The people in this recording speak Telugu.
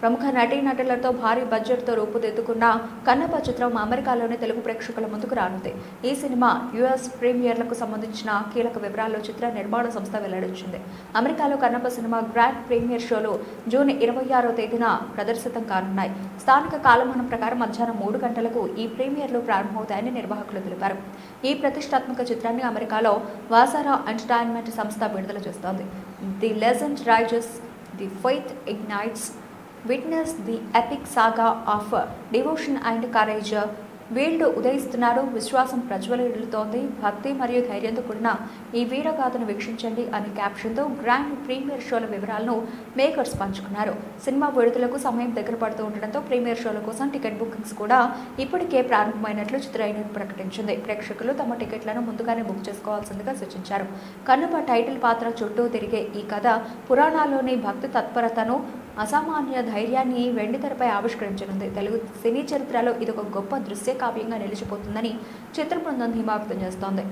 ప్రముఖ నటీనటులతో భారీ బడ్జెట్తో రూపుదిద్దుకున్న కన్నప్ప చిత్రం అమెరికాలోని తెలుగు ప్రేక్షకుల ముందుకు రానుంది. ఈ సినిమా యుఎస్ ప్రీమియర్లకు సంబంధించిన కీలక వివరాల్లో చిత్ర నిర్మాణ సంస్థ వెల్లడించింది. అమెరికాలో కన్నప్ప సినిమా గ్రాండ్ ప్రీమియర్ షోలు జూన్ ఇరవై ఆరో తేదీన ప్రదర్శితం కానున్నాయి. స్థానిక కాలమానం ప్రకారం మధ్యాహ్నం మూడు గంటలకు ఈ ప్రీమియర్లు ప్రారంభమవుతాయని నిర్వాహకులు తెలిపారు. ఈ ప్రతిష్టాత్మక చిత్రాన్ని అమెరికాలో వాసారా ఎంటర్టైన్మెంట్ సంస్థ విడుదల చేస్తోంది. The legend rises the faith ignites witness the epic saga of devotion and courage వీళ్ళు ఉదయిస్తున్నారు. విశ్వాసం ప్రజ్వలిడుతోంది భక్తి మరియు ధైర్యంతో కూడిన ఈ వీరగాథను వీక్షించండి అనే క్యాప్షన్తో గ్రాండ్ ప్రీమియర్ షోల వివరాలను మేకర్స్ పంచుకున్నారు. సినిమా విడుదలకు సమయం దగ్గర పడుతూ ఉండడంతో ప్రీమియర్ షోల కోసం టికెట్ బుకింగ్స్ కూడా ఇప్పటికే ప్రారంభమైనట్లు చిత్ర యూనిట్ ప్రకటించింది. ప్రేక్షకులు తమ టికెట్లను ముందుగానే బుక్ చేసుకోవాల్సిందిగా సూచించారు. కన్నప్ప టైటిల్ పాత్ర చుట్టూ తిరిగే ఈ కథ పురాణాల్లోని భక్తి తత్పరతను అసామాన్య ధైర్యాన్ని వెండితెరపై ఆవిష్కరించనుంది. తెలుగు సినీ చరిత్రలో ఇది ఒక గొప్ప దృశ్య కావ్యంగా నిలిచిపోతుందని చిత్ర బృందం ధీమా వ్యక్తం చేస్తోంది.